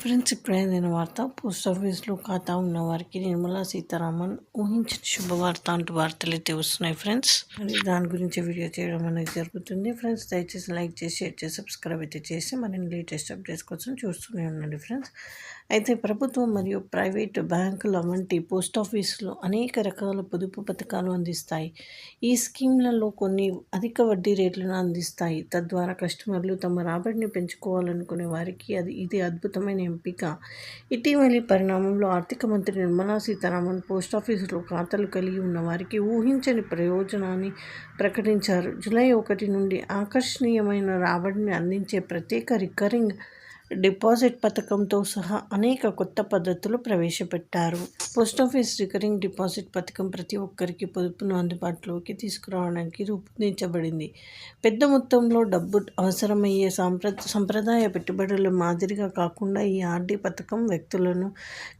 Friends ఇప్పుడైన వార్త post ఆఫీస్లో ఖాతా ఉన్న వారికి నిర్మలా సీతారామన్ ఊహించిన శుభవార్త అంటూ వార్తలు అయితే వస్తున్నాయి ఫ్రెండ్స్. మరి దాని గురించి వీడియో చేయడం అనేది జరుగుతుంది. ఫ్రెండ్స్ దయచేసి లైక్ చేసి షేర్ చేసి సబ్స్క్రైబ్ అయితే చేసి మరిన్ని లేటెస్ట్ అప్డేట్స్ కోసం చూస్తూనే ఉండండి ఫ్రెండ్స్. అయితే ప్రభుత్వం మరియు ప్రైవేటు బ్యాంకుల వంటి పోస్ట్ ఆఫీసులు అనేక రకాల పొదుపు పథకాలు అందిస్తాయి. ఈ స్కీమ్లలో కొన్ని అధిక వడ్డీ రేట్లను అందిస్తాయి. తద్వారా కస్టమర్లు తమ రాబడిని పెంచుకోవాలనుకునే వారికి అది ఇది అద్భుతమైన ఎంపిక ఇటీవలి పరిణామంలో ఆర్థిక మంత్రి నిర్మలా సీతారామన్ పోస్ట్ ఆఫీసులో ఖాతాలు కలిగి ఉన్న వారికి ఊహించని ప్రయోజనాన్ని ప్రకటించారు. జూలై ఒకటి నుండి ఆకర్షణీయమైన రాబడిని అందించే ప్రత్యేక రికరింగ్ డిపాజిట్ పథకంతో సహా అనేక కొత్త పద్ధతులు ప్రవేశపెట్టారు. పోస్టాఫీస్ రికరింగ్ డిపాజిట్ పథకం ప్రతి ఒక్కరికి పొదుపును అందుబాటులోకి తీసుకురావడానికి రూపొందించబడింది. పెద్ద మొత్తంలో డబ్బు అవసరమయ్యే సాంప్ర సంప్రదాయ పెట్టుబడుల మాదిరిగా కాకుండా ఈ ఆర్డీ పథకం వ్యక్తులను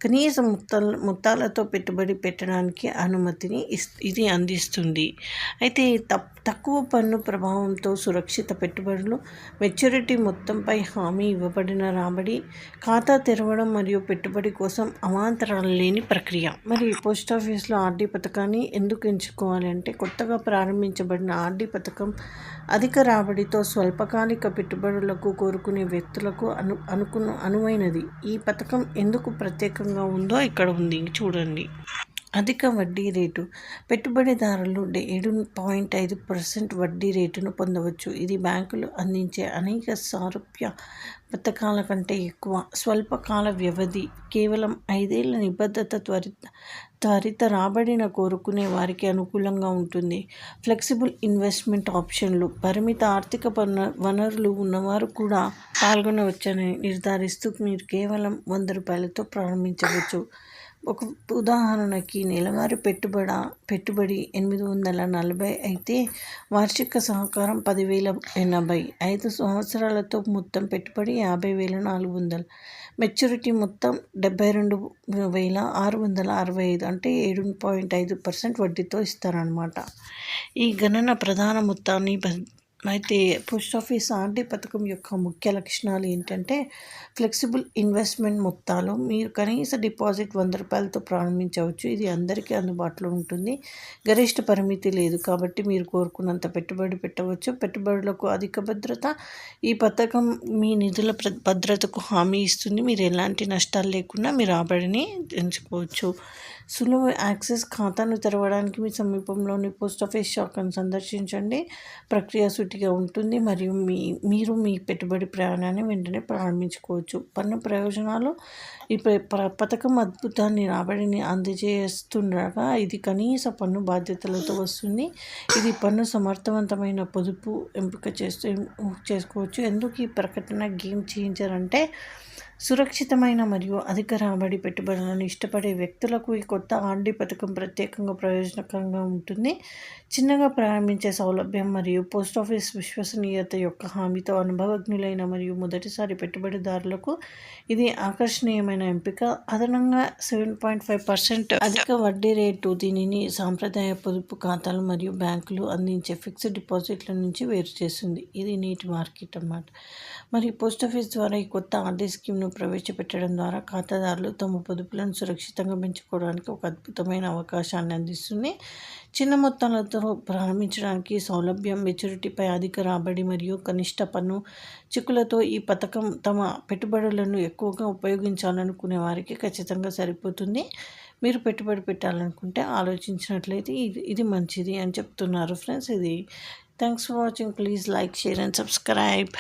కనీస మొత్తాల మొత్తాలతో పెట్టుబడి పెట్టడానికి అనుమతిని ఇది అందిస్తుంది. అయితే తప్ తక్కువ పన్ను ప్రభావంతో సురక్షిత పెట్టుబడులు మెచ్యూరిటీ మొత్తంపై హామీ ఇవ్వబడిన రాబడి ఖాతా తెరవడం మరియు పెట్టుబడి కోసం అవాంతరాలు లేని ప్రక్రియ. మరి పోస్ట్ ఆఫీస్లో ఆర్డీ పథకాన్ని ఎందుకు ఎంచుకోవాలి అంటే కొత్తగా ప్రారంభించబడిన ఆర్డీ పథకం అధిక రాబడితో స్వల్పకాలిక పెట్టుబడులకు కోరుకునే వ్యక్తులకు అను అనుకున్న అనువైనది. ఈ పథకం ఎందుకు ప్రత్యేకంగా ఉందో ఇక్కడ ఉంది. చూడండి. అధిక వడ్డీ రేటు. పెట్టుబడిదారులు ఏడు పాయింట్ ఐదు పర్సెంట్ వడ్డీ రేటును పొందవచ్చు. ఇది బ్యాంకులు అందించే అనేక సారూప్య పథకాల కంటే ఎక్కువ. స్వల్పకాల వ్యవధి కేవలం ఐదేళ్ళ నిబద్ధత త్వరిత త్వరిత రాబడిన కోరుకునే వారికి అనుకూలంగా ఉంటుంది. ఫ్లెక్సిబుల్ ఇన్వెస్ట్మెంట్ ఆప్షన్లు. పరిమిత ఆర్థిక వనరులు ఉన్నవారు కూడా పాల్గొనవచ్చని నిర్ధారిస్తూ మీరు కేవలం వంద రూపాయలతో ప్రారంభించవచ్చు. ఒక ఉదాహరణకి నెలవారీ పెట్టుబడ పెట్టుబడి ఎనిమిది వందల నలభై అయితే వార్షిక సహకారం పదివేల ఎనభై. ఐదు సంవత్సరాలతో మొత్తం పెట్టుబడి యాభై వేల నాలుగు వందలు. మెచ్యూరిటీ మొత్తం డెబ్బై రెండు వేల ఆరు వందల అరవై ఐదు అంటే ఏడు పాయింట్ ఐదు పర్సెంట్ వడ్డీతో ఇస్తారనమాట ఈ గణన ప్రధాన మొత్తాన్ని అయితే పోస్ట్ ఆఫీస్ ఆర్డీ పథకం యొక్క ముఖ్య లక్షణాలు ఏంటంటే ఫ్లెక్సిబుల్ ఇన్వెస్ట్మెంట్ మొత్తాలు మీరు కనీస డిపాజిట్ వంద రూపాయలతో ప్రారంభించవచ్చు. ఇది అందరికీ అందుబాటులో ఉంటుంది. గరిష్ట పరిమితి లేదు కాబట్టి మీరు కోరుకున్నంత పెట్టుబడి పెట్టవచ్చు. పెట్టుబడులకు అధిక భద్రత ఈ పథకం మీ నిధుల భద్రతకు హామీ ఇస్తుంది. మీరు ఎలాంటి నష్టాలు లేకుండా మీ రాబడిని ఎంచుకోవచ్చు. సులభ యాక్సెస్ ఖాతాను తెరవడానికి మీ సమీపంలోని పోస్ట్ ఆఫీస్ శాఖను సందర్శించండి. ప్రక్రియ సూటిగా ఉంటుంది మరియు మీ మీరు మీ పెట్టుబడి ప్రయాణాన్ని వెంటనే ప్రారంభించుకోవచ్చు. పన్ను ప్రయోజనాలు ఈ పథకం అద్భుతాన్ని రాబడిని అందజేస్తుండగా ఇది కనీస పన్ను బాధ్యతలతో వస్తుంది. ఇది పన్ను సమర్థవంతమైన పొదుపు ఎంపిక చేస్తూ చేసుకోవచ్చు. ఎందుకు ఈ ప్రకటన గేమ్ చేయించారంటే అంటే సురక్షితమైన మరియు అధిక రాబడి పెట్టుబడులను ఇష్టపడే వ్యక్తులకు ఈ కొత్త ఆర్డీ పథకం ప్రత్యేకంగా ప్రయోజనకరంగా ఉంటుంది. చిన్నగా ప్రారంభించే సౌలభ్యం మరియు పోస్ట్ ఆఫీస్ విశ్వసనీయత యొక్క హామీతో అనుభవజ్ఞులైన మరియు మొదటిసారి పెట్టుబడిదారులకు ఇది ఆకర్షణీయమైన ఎంపిక. అదనంగా సెవెన్ పాయింట్ ఫైవ్ పర్సెంట్ అధిక వడ్డీ రేటు దీనిని సాంప్రదాయ పొదుపు ఖాతాలు మరియు బ్యాంకులు అందించే ఫిక్స్డ్ డిపాజిట్ల నుంచి వేరు చేస్తుంది. ఇది నీటి మార్కెట్ అన్నమాట. మరి పోస్ట్ ఆఫీస్ ద్వారా ఈ కొత్త ఆర్డీ స్కీమ్ను ప్రవేశపెట్టడం ద్వారా ఖాతాదారులు తమ పొదుపులను సురక్షితంగా పెంచుకోవడానికి ఒక అద్భుతమైన అవకాశాన్ని అందిస్తుంది. చిన్న మొత్తాలతో ప్రారంభించడానికి సౌలభ్యం మెచ్యూరిటీపై అధిక రాబడి మరియు కనిష్ట పన్ను చిక్కులతో ఈ పథకం తమ పెట్టుబడులను ఎక్కువగా ఉపయోగించాలనుకునే వారికి ఖచ్చితంగా సరిపోతుంది. మీరు పెట్టుబడి పెట్టాలనుకుంటే ఆలోచించినట్లయితే ఇది ఇది మంచిది అని చెప్తున్నారు ఫ్రెండ్స్ ఇది. Thanks for watching. Please like share and subscribe.